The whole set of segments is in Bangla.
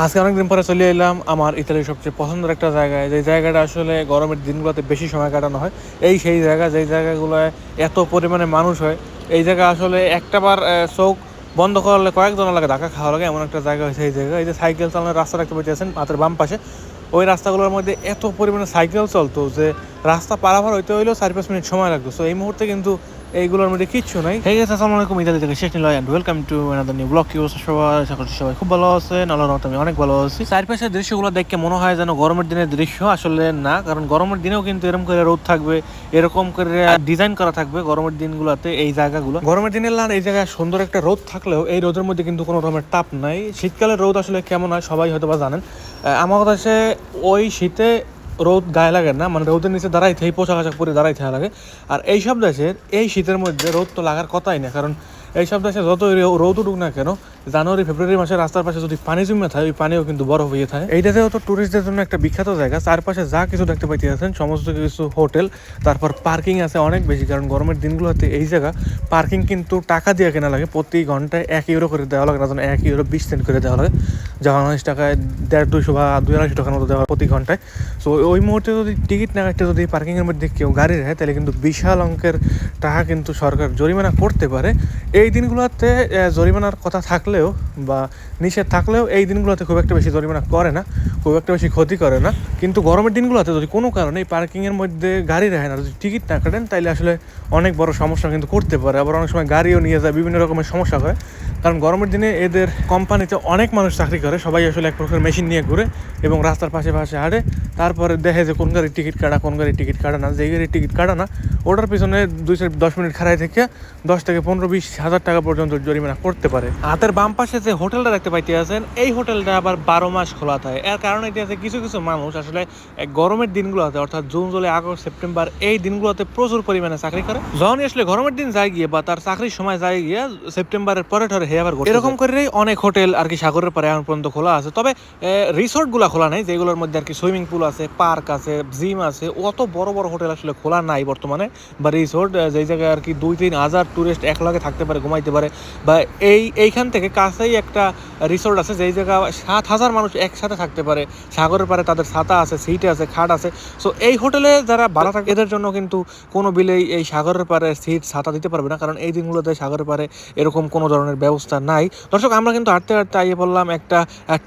আজকে অনেকদিন পরে চলে এলাম আমার ইতালির সবচেয়ে পছন্দের একটা জায়গায়। যে জায়গাটা আসলে গরমের দিনগুলোতে বেশি সময় কাটানো হয়, এই সেই জায়গা, যেই জায়গাগুলোয় এত পরিমাণে মানুষ হয়, এই জায়গা আসলে একটাবার চোখ বন্ধ করলে কয়েকজন লাগে ধাক্কা খাওয়া লাগে, এমন একটা জায়গা হয়েছে এই জায়গা এই যে সাইকেল চালানোর রাস্তা দেখতে পেয়েছেন হাতের বাম পাশে। ওই রাস্তাগুলোর মধ্যে এত পরিমাণে সাইকেল চলতো যে রাস্তা পারাপার হইতে হইলেও চার পাঁচ মিনিট সময় লাগতো। সো এই মুহূর্তে কিন্তু এইগুলোর মধ্যে কিচ্ছু নাই। হে গেছে আসসালামু আলাইকুম, ইতালি থেকে শেষ নিল and welcome to another new blog use সবাই আশা করছি সবাই খুব ভালো আছেন। আল্লাহর রহমতে আমি অনেক ভালো আছি। চারপাশের দৃশ্যগুলো দেখে মনে হয় যেন গরমের দিনের দৃশ্য। আসলে না, কারণ গরমের দিনেও কিন্তু এরকম করে রোদ থাকবে, এরকম করে ডিজাইন করা থাকবে গরমের দিনগুলোতে এই জায়গাগুলো। গরমের দিনের লান এই জায়গায় সুন্দর একটা রোদ থাকলেও এই রোদের মধ্যে কিন্তু কোনো রকমের তাপ নাই। শীতকালের রোদ আসলে কেমন হয় সবাই হয়তো বা জানেন আমার কাছে ওই শীতে রোদ গায়ে লাগে না মানে রোদের নিচে দাঁড়াইতে এই পোশাক আশাক পরে দাঁড়াইতে লাগে। আর এই সব দেশের এই শীতের মধ্যে রোদ তো লাগার কথাই না, কারণ এই সব দেশে যতই রোদ উঠুক না কেন জানুয়ারি ফেব্রুয়ারি মাসে রাস্তার পাশে যদি পানি জমে থাকে ওই পানিও কিন্তু বরফ হয়ে থাকে। এইটাতেও তো টুরিস্টদের জন্য একটা বিখ্যাত জায়গা। চারপাশে যা কিছু দেখতে পাইতে আছেন, সমস্ত কিছু হোটেল, তারপর পার্কিং আছে অনেক বেশি, কারণ গরমের দিনগুলোতে এই জায়গা, পার্কিং কিন্তু টাকা দিয়ে কেনা লাগে। প্রতি ঘন্টায় এক ইউরো করে দেওয়া লাগে না এক ইউরো বিশ সেন্ট করে দেওয়া লাগে। যা বাংলাদেশ টাকায় দেড়, দুইশো বা দুই আড়াইশো টাকার মতো দেওয়া প্রতি ঘন্টায়। সো ওই মুহূর্তে যদি টিকিট না কাটতে যদি পার্কিংয়ের মধ্যে কেউ গাড়ি রাখে, তাহলে কিন্তু বিশাল অঙ্কের টাকা কিন্তু সরকার জরিমানা করতে পারে। এই দিনগুলোতে জরিমানার কথা থাকলেও বা নিষেধ থাকলেও এই দিনগুলোতে খুব একটা বেশি জরিমানা করে না, খুব একটা বেশি ক্ষতি করে না। কিন্তু গরমের দিনগুলোতে যদি কোনো কারণে এই পার্কিংয়ের মধ্যে গাড়ি রাখে না, যদি টিকিট না কাটেন তাহলে আসলে অনেক বড় সমস্যা কিন্তু করতে পারে। আবার অনেক সময় গাড়িও নিয়ে যায়, বিভিন্ন রকমের সমস্যা হয়। কারণ গরমের দিনে এদের কোম্পানিতে অনেক মানুষ চাকরি করে, সবাই আসলে এক প্রকার মেশিন নিয়ে ঘুরে এবং রাস্তার পাশে পাশে হাঁটে। তারপরে দেখে যে কোন গাড়ির টিকিট কাটা, কোন গাড়ির টিকিট কাটা না, যেই গাড়ির টিকিট কাটা না, ওটার পিছনে দুই থেকে দশ মিনিট খাড়াই থেকে দশ থেকে পনেরো বিশ হাজার টাকা পর্যন্ত জরিমানা করতে পারে। হাতের বাম পাশে যে হোটেলটা দেখতে পাইতে আছেন এই হোটেলটা আবার বারো মাস খোলা থাকে। এর কারণে এটি আছে কিছু কিছু মানুষ আসলে গরমের দিনগুলোতে, অর্থাৎ জুন, জুলাই, আগস্ট, সেপ্টেম্বর, এই দিনগুলোতে প্রচুর পরিমাণে চাকরি করে। যখনই আসলে গরমের দিন যায় গিয়ে বা তার চাকরির সময় যায় গিয়ে সেপ্টেম্বরের পরে ঠরে হে আবার এরকম করেই অনেক হোটেল আর কি সাগরের পারে এখন পর্যন্ত খোলা আছে। তবে রিসোর্টগুলা খোলা নাই, যেগুলোর মধ্যে আর কি সুইমিং পুল আছে, পার্ক আছে, জিম আছে, অত বড় বড় হোটেল আসলে খোলা নাই বর্তমানে। বা রিসোর্ট যেই জায়গায় আর কি দুই তিন হাজার টুরিস্ট একলগে থাকতে পারে, ঘুমাইতে পারে। বা এই, এইখান থেকে কাছেই একটা রিসোর্ট আছে, যেই জায়গা সাত হাজার মানুষ একসাথে থাকতে পারে। সাগরের পারে তাদের ছাতা আছে সিট আছে, খাট আছে। সো এই হোটেলে যারা ভাড়া থাকে এদের জন্য কিন্তু কোনো বিলেই এই সাগরের পারে সিট ছাতা দিতে পারবে না। কারণ এই দিনগুলোতে সাগরের পারে এরকম কোনো ধরনের ব্যবস্থা নাই। দর্শক, আমরা কিন্তু হাঁটতে হাঁটতে আইয়ে বললাম একটা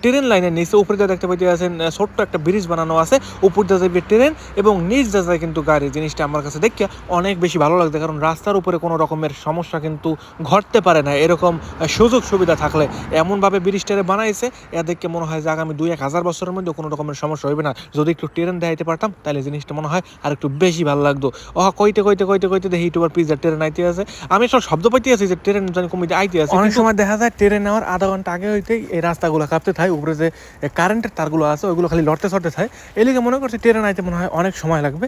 ট্রেন লাইনের নিচে। উপরে দিয়ে দেখতে পাইতে আছেন ছোট্ট একটা ব্রিজ বানানো আছে। উপর দিয়ে যাবে ট্রেন এবং নিচ দিয়ে যায় কিন্তু গাড়ি। জিনিসটা আমার কাছে দেখে অনেক বেশি ভালো লাগছে। কারণ রাস্তার উপরে কোনো রকমের সমস্যা কিন্তু ঘটতে পারে না। এরকম সুযোগ সুবিধা থাকলে এমনভাবে ব্রিজটারে বানাইছে এ দেখে মনে হয় যে আগামী দুই এক হাজার বছরের মধ্যে কোনো রকমের সমস্যা হইবে না। যদি একটু ট্রেন দেখাইতে পারতাম তাহলে জিনিসটা মনে হয় আর একটু বেশি ভালো লাগতো। ও কইতে কইতে কইতে কইতে দেখি ইউটিউবার পিজার ট্রেন আইতে আছে। আমি সব শব্দ পাইতে আছি যে ট্রেন জানি কমিতে আইতে আছে। অনেক সময় দেখা যায় ট্রেন নেওয়ার আধা ঘণ্টা আগে হইতেই এই রাস্তাগুলো কাঁপতে থাকে উপরে যে কারেন্টের তারগুলো আছে ওইগুলো খালি লড়তে সরতে থাকে। এলিগে মনে করছি ট্রেন আইতে মনে হয় অনেক সময় লাগবে।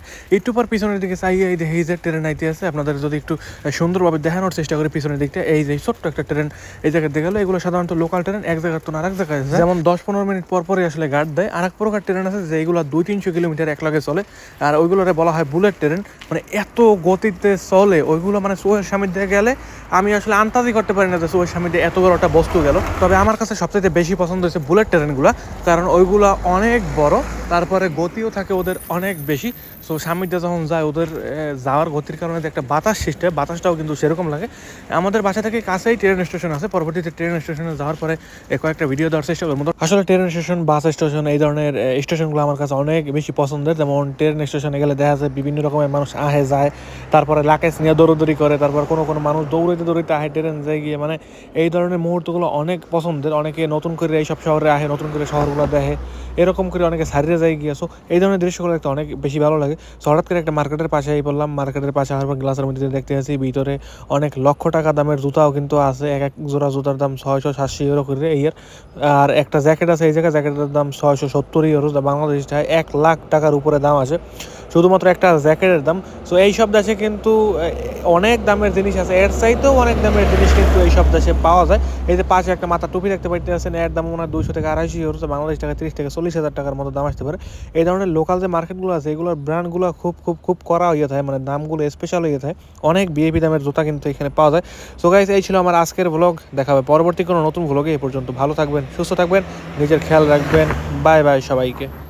পর পিছনের দিকে চাইয়ে এই দেখি যে ট্রেন আইতে আছে আপনাদের যদি একটু সুন্দরভাবে দেখানোর চেষ্টা করি পিছনের দিকটা এই যে ছোট্ট একটা ট্রেন এই জায়গায় দেখে গেলো এগুলো সাধারণত লোকাল ট্রেন এক জায়গার তো আরেক জায়গায় যায়। যেমন দশ পনেরো মিনিট পর পরই আসলে গার্ড দেয়। আর এক প্রকার ট্রেন আছে যেগুলো দুই তিনশো কিলোমিটার এক লগে চলে। আর ওইগুলোরে বলা হয় বুলেট ট্রেন মানে এত গতিতে চলে, ওইগুলো মানে সামনে দিয়ে গেলে আমি আসলে আন্তাজি করতে পারি না যে সামনে দিয়ে এত বড় একটা বস্তু গেল। তবে আমার কাছে সবচেয়ে বেশি পছন্দ হয়েছে বুলেট ট্রেনগুলো কারণ ওইগুলো অনেক বড়, তারপরে গতিও থাকে ওদের অনেক বেশি। সো দিয়ে যখন যায় ওদের যাওয়ার গতির কারণে একটা বাতাস সৃষ্টি হয়, বাতাসটাও কিন্তু সেরকম লাগে। আমাদের বাসা থেকে কাছেই ট্রেন স্টেশন আছে, পরবর্তীতে ট্রেন স্টেশনে যাওয়ার পরে কয়েকটা ভিডিও দেওয়ার চেষ্টা করব। আসলে ট্রেন স্টেশন বাস স্টেশন এই ধরনের স্টেশনগুলো আমার কাছে অনেক বেশি পছন্দের। যেমন ট্রেন স্টেশনে গেলে দেখা যায় বিভিন্ন রকমের মানুষ আহে, যায়। তারপরে লাকেজ নিয়ে দৌড়দৌড়ি করে, তারপর কোনো কোনো মানুষ দৌড়াইতে দৌড়াইতে আহে ট্রেন যায় গিয়ে। মানে এই ধরনের মুহূর্তগুলো অনেক পছন্দের। অনেকে নতুন করে এইসব শহরে আহে, নতুন করে শহরগুলো দেখে। এরকম করে অনেকে সারিয়ে যায় গিয়ে। সো এই ধরনের দৃশ্যগুলো দেখতে অনেক বেশি ভালো লাগে। সো হঠাৎ করে একটা মার্কেটের পাশে এই বললাম মার্কেটের পাশে আর গ্লাসের মধ্যে দেখতে আছি ভিতরে অনেক লক্ষ টাকা দামের জুতাও কিন্তু আছে। এক এক জোড়া জুতার দাম ছয়শো সাতশো ইউরো করে ইয়ার আর একটা জ্যাকেট আছে, এই জায়গায় জ্যাকেটের দাম ছয়শো সত্তর ইউরো বাংলাদেশ এক লাখ টাকার উপরে দাম আছে। শুধুমাত্র একটা জ্যাকেটের দাম। সো এই সব দেশে কিন্তু অনেক দামের জিনিস আছে। এর চাইতেও অনেক দামের জিনিস কিন্তু এই সব দেশে পাওয়া যায়। এই যে পাশে একটা মাথা টুপি দেখতে পাইতেছেন, এর দাম মনে হয় দুশো থেকে আড়াইশো ইউরো বাংলাদেশ টাকা তিরিশ থেকে চল্লিশ হাজার টাকার মতো দাম আসতে পারে। এই ধরনের লোকাল যে মার্কেটগুলো আছে, এগুলোর ব্র্যান্ডগুলো খুব খুব খুব করা হয়ে থাকে মানে দামগুলো স্পেশাল হয়ে থাকে অনেক বিএপি দামের জুতা কিন্তু এখানে পাওয়া যায়। সো গাইজ এই ছিল আমার আজকের ভ্লগ দেখা হবে পরবর্তী কোনো নতুন ভ্লগে এই পর্যন্ত ভালো থাকবেন, সুস্থ থাকবেন, নিজের খেয়াল রাখবেন। বাই বাই সবাইকে।